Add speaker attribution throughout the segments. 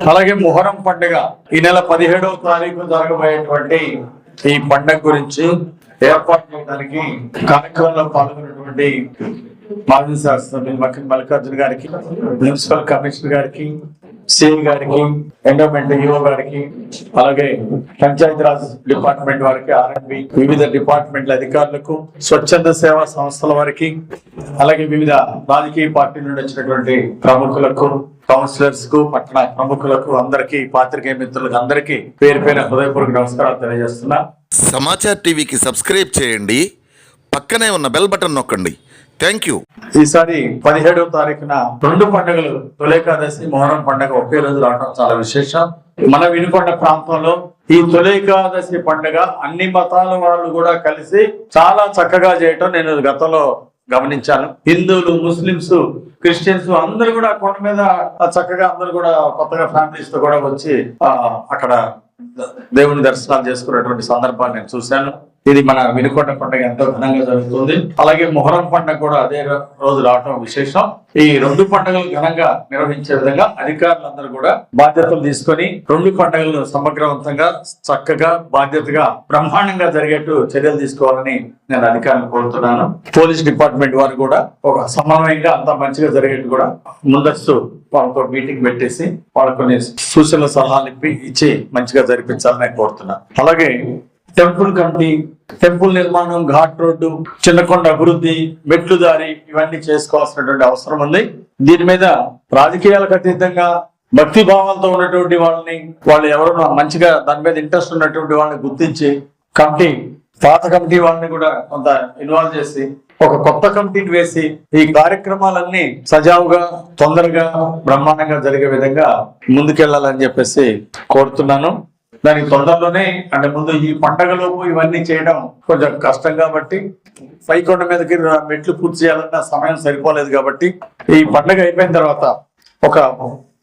Speaker 1: అలాగే మొహరం పండుగ ఈ నెల పదిహేడవ తారీఖు జరగబోయేటువంటి ఈ పండుగ గురించి ఏర్పాటు చేయడానికి కార్యక్రమంలో పాల్గొన్నటువంటి మాజీ శాసనసభ్యులు మల్లికార్జున గారికి మున్సిపల్ కమిషనర్ గారికి సిఎం గారికి ఎండోమెంట్ ఈఓ గారికి అలాగే పంచాయతీరాజ్ డిపార్ట్మెంట్ వారికి ఆర్ఎండ్బి వివిధ డిపార్ట్మెంట్ల అధికారులకు స్వచ్ఛంద సేవా సంస్థల వారికి అలాగే వివిధ రాజకీయ పార్టీ నుండి వచ్చినటువంటి ప్రముఖులకు కౌన్సిలర్స్కు పట్టణ ప్రముఖులకు అందరికీ పాత్రికేయ మిత్రులకు అందరికీ పేరు పేరు హృదయపూర్వక నమస్కారాలు తెలియజేస్తున్నా.
Speaker 2: సమాచార్ టీవీకి సబ్స్క్రైబ్ చేయండి. పక్కనే ఉన్న బెల్ బటన్ నొక్కండి. Thank you.
Speaker 1: ఈసారి పదిహేడవ తారీఖున రెండు పండుగలు. తొలేకాదశి మొహరం పండుగ ఒకే రోజు రావడం చాలా విశేషం. మన వినుకొండ ప్రాంతంలో ఈ తొలేకాదశి పండుగ అన్ని మతాల వాళ్ళు కూడా కలిసి చాలా చక్కగా చేయటం నేను గతంలో గమనించాను. హిందువులు ముస్లింస్ క్రిస్టియన్స్ అందరూ కూడా కొండ మీద చక్కగా అందరూ కూడా కొత్తగా ఫ్యామిలీస్తో కూడా వచ్చి ఆ, అక్కడ దేవుని దర్శనాలు చేసుకునేటువంటి సందర్భాన్ని నేను చూశాను. ఇది మన వినుకొండ పండుగ ఎంతో ఘనంగా జరుగుతుంది. అలాగే మొహరం పండుగ కూడా అదే రోజు రావటం విశేషం. ఈ రెండు పండుగలు ఘనంగా నిర్వహించే విధంగా అధికారులందరూ కూడా బాధ్యతలు తీసుకొని రెండు పండుగలను సమగ్రవంతంగా చక్కగా బాధ్యతగా బ్రహ్మాండంగా జరిగేట్టు చర్యలు తీసుకోవాలని నేను అధికారులను కోరుతున్నాను. పోలీస్ డిపార్ట్మెంట్ వారు కూడా ఒక సమన్వయంగా అంత మంచిగా జరిగేట్టు కూడా ముందస్తు వాళ్ళతో మీటింగ్ పెట్టేసి వాళ్ళ కొన్ని సూచనలు సలహాలు ఇప్పి ఇచ్చి మంచిగా జరిపించాలని కోరుతున్నాను. అలాగే టెంపుల్ కమిటీ టెంపుల్ నిర్మాణం ఘాట్ రోడ్డు చిన్నకొండ అభివృద్ధి మెట్లు దారి ఇవన్నీ చేసుకోవాల్సినటువంటి అవసరం ఉంది. దీని మీద రాజకీయాలకు అతీతంగా భక్తి భావాలతో ఉన్నటువంటి వాళ్ళని వాళ్ళు ఎవరైనా మంచిగా దాని మీద ఇంట్రెస్ట్ ఉన్నటువంటి వాళ్ళని గుర్తించి కమిటీ పాత కమిటీ వాళ్ళని కూడా కొంత ఇన్వాల్వ్ చేసి ఒక కొత్త కమిటీని వేసి ఈ కార్యక్రమాలన్నీ సజావుగా తొందరగా బ్రహ్మాండంగా జరిగే విధంగా ముందుకెళ్ళాలని చెప్పేసి కోరుతున్నాను. దానికి తొందరలోనే అంటే ముందు ఈ పండగలోపు ఇవన్నీ చేయడం కొంచెం కష్టం కాబట్టి పైకొండ మీదకి మెట్లు పూర్తి చేయాలన్న సమయం సరిపోలేదు కాబట్టి ఈ పండగ అయిపోయిన తర్వాత ఒక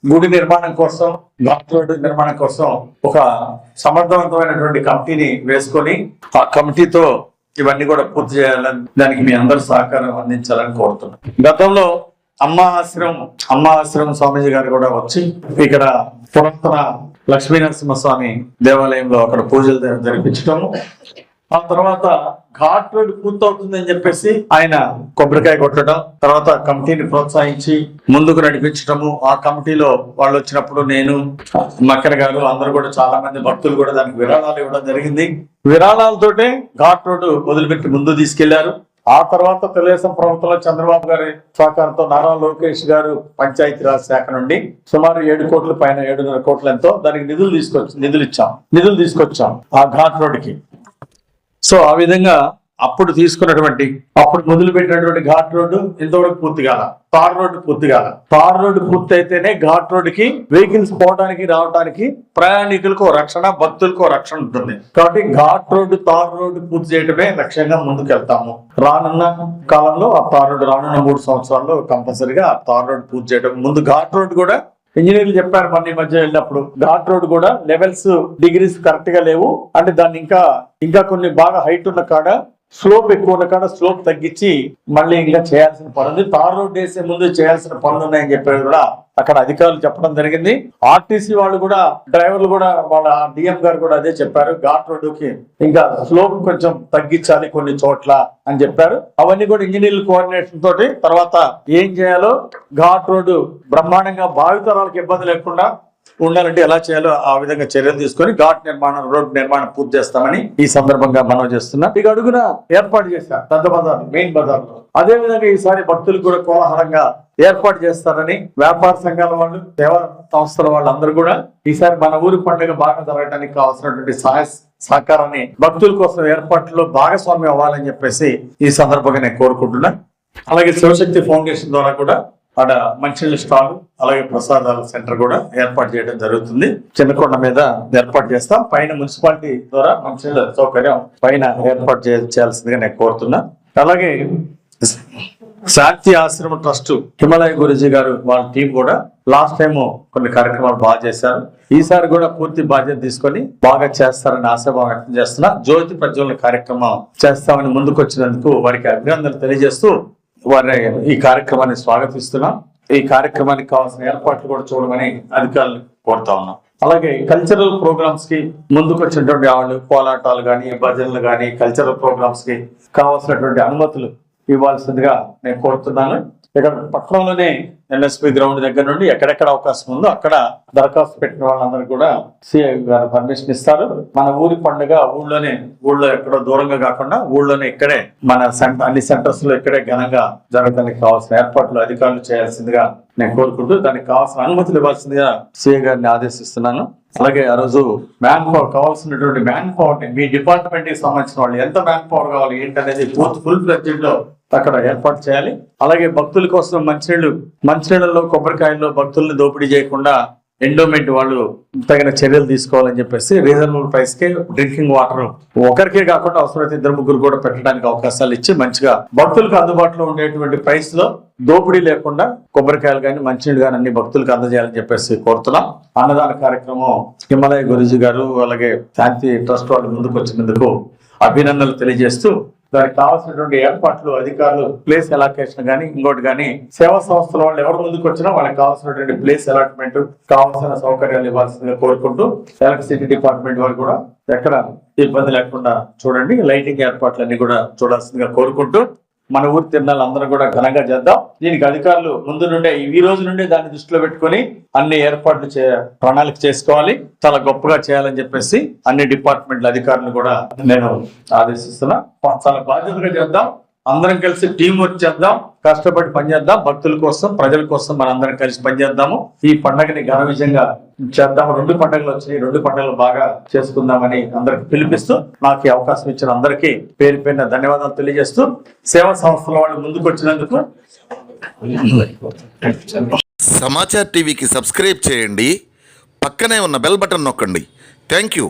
Speaker 1: గుడి నిర్మాణం కోసం ఘాట్ నిర్మాణం కోసం ఒక సమర్థవంతమైనటువంటి కమిటీని వేసుకొని ఆ కమిటీతో ఇవన్నీ కూడా పూర్తి చేయాలని దానికి మీ అందరు సహకారం అందించాలని కోరుతున్నాను గతంలో అమ్మ ఆశ్రమం అమ్మ ఆశ్రమం స్వామీజీ గారు కూడా వచ్చి ఇక్కడ పురాతన లక్ష్మీ నరసింహస్వామి దేవాలయంలో అక్కడ పూజలు జరిపించటము. ఆ తర్వాత ఘాట్ రోడ్ పూర్తవుతుంది అని చెప్పేసి ఆయన కొబ్బరికాయ కొట్టడం తర్వాత కమిటీని ప్రోత్సహించి ముందుకు నడిపించడము ఆ కమిటీలో వాళ్ళు వచ్చినప్పుడు నేను మక్కర గారు అందరూ కూడా చాలా మంది భక్తులు కూడా దానికి విరాళాలు ఇవ్వడం జరిగింది. విరాళాలతోటే ఘాట్ రోడ్డు వదిలిపెట్టి ముందు తీసుకెళ్ళారు. ఆ తర్వాత తెలుగుదేశం ప్రభుత్వంలో చంద్రబాబు గారి సహకారంతో నారా లోకేష్ గారు పంచాయతీరాజ్ శాఖ నుండి సుమారు ఏడు కోట్ల పైన ఏడున్నర కోట్ల ఎంతో దానికి నిధులు తీసుకొచ్చి నిధులు ఇచ్చాం. నిధులు తీసుకొచ్చాం ఆ ఘాట్ రోడ్డుకి. సో ఆ విధంగా అప్పుడు తీసుకున్నటువంటి అప్పుడు మొదలు పెట్టినటువంటి ఘాట్ రోడ్డు ఇంతవరకు పూర్తి కాల. తార్ రోడ్డు పూర్తి కాల. తార్ రోడ్డు పూర్తి అయితేనే ఘాట్ రోడ్డుకి వెహికల్స్ పోవడానికి రావడానికి ప్రయాణికులకు రక్షణ భక్తులకు రక్షణ ఉంటుంది. కాబట్టి ఘాట్ రోడ్డు తార్ రోడ్డు పూర్తి చేయడమే లక్ష్యంగా ముందుకు వెళ్తాము రానున్న కాలంలో ఆ తార్ రోడ్డు రానున్న మూడు సంవత్సరాల్లో కంపల్సరిగా ఆ తార్ రోడ్డు పూర్తి చేయడం ముందు ఘాట్ రోడ్డు కూడా ఇంజనీర్లు చెప్పారు మన ఈ మధ్య వెళ్ళినప్పుడు. ఘాట్ రోడ్ కూడా లెవెల్స్ డిగ్రీస్ కరెక్ట్గా లేవు. అంటే దాన్ని ఇంకా ఇంకా కొన్ని బాగా హైట్ ఉన్న కాడ స్లోప్ ఎక్కువ ఉన్న కాడ స్లోప్ తగ్గించి మళ్ళీ ఇంకా చేయాల్సిన పని ఉంది తార్ రోడ్ వేసే ముందు చేయాల్సిన పనులు ఉన్నాయని చెప్పారు కూడా అక్కడ అధికారులు చెప్పడం జరిగింది. ఆర్టీసీ వాళ్ళు కూడా డ్రైవర్లు కూడా వాళ్ళ డిఎం గారు కూడా అదే చెప్పారు. ఘాట్ రోడ్డుకి ఇంకా స్లోప్ కొంచెం తగ్గించాలి కొన్ని చోట్ల అని చెప్పారు. అవన్నీ కూడా ఇంజనీర్ల కోఆర్డినేషన్ తోటి తర్వాత ఏం చేయాలో ఘాట్ రోడ్డు బ్రహ్మాండంగా భావితరాలకు ఇబ్బంది లేకుండా ఉండాలంటే ఎలా చేయాలో ఆ విధంగా చర్యలు తీసుకొని ఘాట్ నిర్మాణం రోడ్డు నిర్మాణం పూర్తి చేస్తామని ఈ సందర్భంగా మనం చేస్తున్నాం. ఇక అడుగున ఏర్పాటు చేశారు పెద్ద బజార్ మెయిన్ బజార్లో అదే విధంగా ఈసారి భక్తులు కూడా కోలాహలంగా ఏర్పాటు చేస్తారని వ్యాపార సంఘాల వాళ్ళు సేవా సంస్థల వాళ్ళందరూ కూడా ఈసారి మన ఊరి పండుగ బాగా జరగడానికి కావాల్సినటువంటి సహాయ సహకారాన్ని భక్తుల కోసం ఏర్పాట్లో భాగస్వామ్యం అవ్వాలని చెప్పేసి ఈ సందర్భంగా నేను కోరుకుంటున్నా. అలాగే శివశక్తి ఫౌండేషన్ ద్వారా కూడా ఆడ మంచినీళ్ళ స్టాల్ అలాగే ప్రసాదాల సెంటర్ కూడా ఏర్పాటు చేయడం జరుగుతుంది. చిన్నకొండ మీద ఏర్పాటు చేస్తాం. పైన మున్సిపాలిటీ ద్వారా మంచినీళ్ళ సౌకర్యం పైన ఏర్పాటు చేయాల్సిందిగా నేను కోరుతున్నా. అలాగే శాంతి ఆశ్రమ ట్రస్ట్ హిమాలయ గురుజీ గారు వాళ్ళ టీం కూడా లాస్ట్ టైం కొన్ని కార్యక్రమాలు బాగా చేశారు. ఈసారి కూడా పూర్తి బాధ్యత తీసుకొని బాగా చేస్తారని ఆశాభావం వ్యక్తం చేస్తున్నా. జ్యోతి ప్రజ్వలన కార్యక్రమం చేస్తామని ముందుకు వచ్చినందుకు వారికి అభినందనలు తెలియజేస్తూ వారి ఈ కార్యక్రమాన్ని స్వాగతిస్తున్నాం. ఈ కార్యక్రమానికి కావాల్సిన ఏర్పాట్లు కూడా చూడమని అధికారులు కోరుతా ఉన్నాం. అలాగే కల్చరల్ ప్రోగ్రామ్స్కి ముందుకు వచ్చినటువంటి వాళ్ళు కోలాటాలు కానీ భజనలు కానీ కల్చరల్ ప్రోగ్రామ్స్కి కావాల్సినటువంటి అనుమతులు ఇవ్వాల్సిందిగా నేను కోరుతున్నాను. ఇక్కడ పట్టణంలోనే ఎన్ఎస్పి గ్రౌండ్ దగ్గర నుండి ఎక్కడెక్కడ అవకాశం ఉందో అక్కడ దరఖాస్తు పెట్టిన వాళ్ళందరూ కూడా సిఐ గారు పర్మిషన్ ఇస్తారు. మన ఊరి పండుగ ఊళ్ళోనే ఊళ్ళో ఎక్కడో దూరంగా కాకుండా ఊళ్ళోనే ఇక్కడే మన సెంటర్ అన్ని సెంటర్స్లో ఇక్కడే ఘనంగా జరగడానికి కావాల్సిన ఏర్పాట్లు అధికారులు చేయాల్సిందిగా నేను కోరుకుంటూ దానికి కావాల్సిన అనుమతులు ఇవ్వాల్సిందిగా సిఐ గారిని ఆదేశిస్తున్నాను. అలాగే ఆ రోజు మ్యాన్ పవర్ కావాల్సినటువంటి మ్యాన్ పవర్ని మీ డిపార్ట్మెంట్కి సంబంధించిన వాళ్ళు ఎంత మ్యాన్ పవర్ కావాలి ఏంటనేది పూర్తి ఫుల్ ప్రజెంట్లో అక్కడ ఏర్పాటు చేయాలి. అలాగే భక్తుల కోసం మంచినీళ్ళు మంచినీళ్ళలో కొబ్బరికాయల్లో భక్తుల్ని దోపిడీ చేయకుండా ఎండోమెంట్ వాళ్ళు తగిన చర్యలు తీసుకోవాలని చెప్పేసి రీజనబుల్ ప్రైస్కి డ్రింకింగ్ వాటర్ ఒకరికే కాకుండా అవసరమైతే ఇద్దరు ముగ్గురు కూడా పెట్టడానికి అవకాశాలు ఇచ్చి మంచిగా భక్తులకు అందుబాటులో ఉండేటువంటి ప్రైస్లో దోపిడీ లేకుండా కొబ్బరికాయలు కానీ మంచినీళ్ళు కానీ అన్ని భక్తులకు అందజేయాలని చెప్పేసి కోరుతున్నాం. అన్నదాన కార్యక్రమం హిమాలయ గురుజీ గారు అలాగే శాంతి ట్రస్ట్ వాళ్ళు ముందుకు వచ్చినందుకు అభినందనలు తెలియజేస్తూ దానికి కావాల్సినటువంటి ఏర్పాట్లు అధికారులు ప్లేస్ అలాకేషన్ కానీ ఇంకోటి కానీ సేవా సంస్థల వాళ్ళు ఎవరు ముందుకు వచ్చినా వాళ్ళకి కావాల్సినటువంటి ప్లేస్ అలాట్మెంట్ కావాల్సిన సౌకర్యాలు ఇవ్వాల్సిందిగా కోరుకుంటూ ఎలక్ట్రిసిటీ డిపార్ట్మెంట్ వారు కూడా ఎక్కడ ఇబ్బంది లేకుండా చూడండి. లైటింగ్ ఏర్పాట్లన్నీ కూడా చూడాల్సిందిగా కోరుకుంటూ మన ఊరు తిరణాలు అందరం కూడా ఘనంగా చేద్దాం. దీనికి అధికారులు ముందు నుండే ఈ రోజు నుండే దాన్ని దృష్టిలో పెట్టుకొని అన్ని ఏర్పాట్లు చే ప్రణాళిక చేసుకోవాలి. చాలా గొప్పగా చేయాలని చెప్పేసి అన్ని డిపార్ట్మెంట్ల అధికారులు కూడా నేను ఆదేశిస్తున్నా. చాలా బాధ్యతగా చేద్దాం. అందరం కలిసి టీం వర్క్ చేద్దాం కష్టపడి పనిచేద్దాం భక్తుల కోసం ప్రజల కోసం మనం అందరం కలిసి పనిచేద్దాము ఈ పండగని ఘన విజయంగా చేద్దాం రెండు పండుగలు వచ్చినాయి. రెండు పండుగలు బాగా చేసుకుందామని అందరికి పిలిపిస్తూ నాకు అవకాశం ఇచ్చిన అందరికీ పేరు పేరున ధన్యవాదాలు తెలియజేస్తూ సేవా సంస్థల వాళ్ళు ముందుకు వచ్చినందుకు
Speaker 2: సమాచార్ టీవీకి సబ్స్క్రైబ్ చేయండి. పక్కనే ఉన్న బెల్ బటన్ నొక్కండి. Thank you.